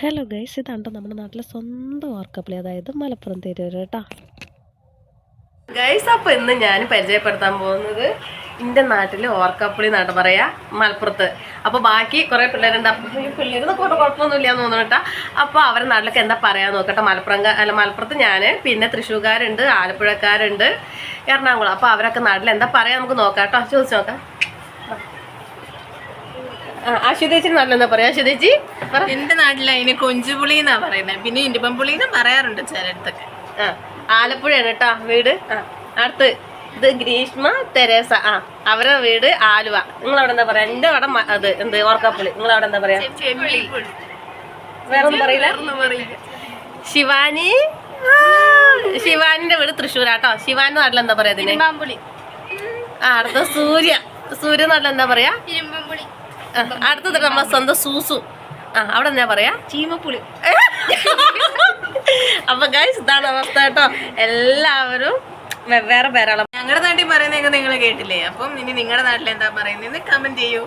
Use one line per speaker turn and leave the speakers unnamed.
Hello guys ഇതാണ് ട്ടോ നമ്മുടെ നാട്ടിലെ സ്വന്തം വാർക്കപ്പിളി അതായത് മലപ്പുറം തേരൂർ കേട്ടോ.
ഗൈസ് അപ്പൊ ഇന്ന് ഞാൻ പരിചയപ്പെടുത്താൻ പോകുന്നത് എന്റെ നാട്ടിൽ ഓർക്കപ്പുളി നാട്ട് പറയാ മലപ്പുറത്ത്. അപ്പൊ ബാക്കി കുറെ പിള്ളേരുണ്ട്. അപ്പൊ ഈ കൂടെ കുഴപ്പമൊന്നുമില്ല എന്ന് തോന്നുന്നു കേട്ടോ. അപ്പൊ അവരുടെ നാട്ടിലൊക്കെ എന്താ പറയാ നോക്കട്ടെ. മലപ്പുറം അല്ല മലപ്പുറത്ത് ഞാൻ പിന്നെ തൃശ്ശൂർക്കാരുണ്ട് ആലപ്പുഴക്കാരുണ്ട് എറണാകുളം. അപ്പൊ അവരൊക്കെ നാട്ടിൽ എന്താ പറയാ നമുക്ക് നോക്കാം കേട്ടോ. ചോദിച്ചു നോക്കാം. അശ്വതേച്ചി നാട്ടിലെന്താ പറയാ. അശ്വതേച്ചി
എന്റെ നാട്ടിൽ അതിന് കൊഞ്ചുപുളി എന്നാ പറയുന്നത് പിന്നെ ഇണ്ടിപ്പംപുളി എന്നും പറയാറുണ്ട് ചിലയിടത്തൊക്കെ.
ആലപ്പുഴയാണ് കേട്ടോ വീട്. അടുത്ത് ഇത് ഗ്രീഷ്മ തെരേസ. ആ അവരുടെ വീട് ആലുവ. നിങ്ങൾ അവിടെ എന്താ പറയാ? എന്റെ അവിടെ അത് എന്ത് ഓർക്കാപ്പുളി. നിങ്ങൾ അവിടെ എന്താ പറയാ? വേറൊന്നും പറയില്ല. ശിവാനി? ശിവാനിന്റെ വീട് തൃശ്ശൂരാട്ടോ ശിവാന്റെ നാട്ടിൽ എന്താ പറയാ ഇതിന്? ആ അടുത്ത സൂര്യ. സൂര്യ നാട്ടിൽ എന്താ പറയാ അടുത്തത് നമ്മ സ്വന്തം സൂസു. ആ അവിടെ ഞാൻ പറയാ?
ചീമപ്പുളി.
അപ്പൊ ഗൈസ് ഇതാണ് അവസ്ഥ കേട്ടോ. എല്ലാവരും വെവ്വേറെ പേരാണ്
ഞങ്ങളുടെ നാട്ടിൽ പറയുന്നതൊക്കെ നിങ്ങൾ കേട്ടില്ലേ? അപ്പം ഇനി നിങ്ങളുടെ നാട്ടിൽ എന്താ പറയുന്നത് കമന്റ് ചെയ്യൂ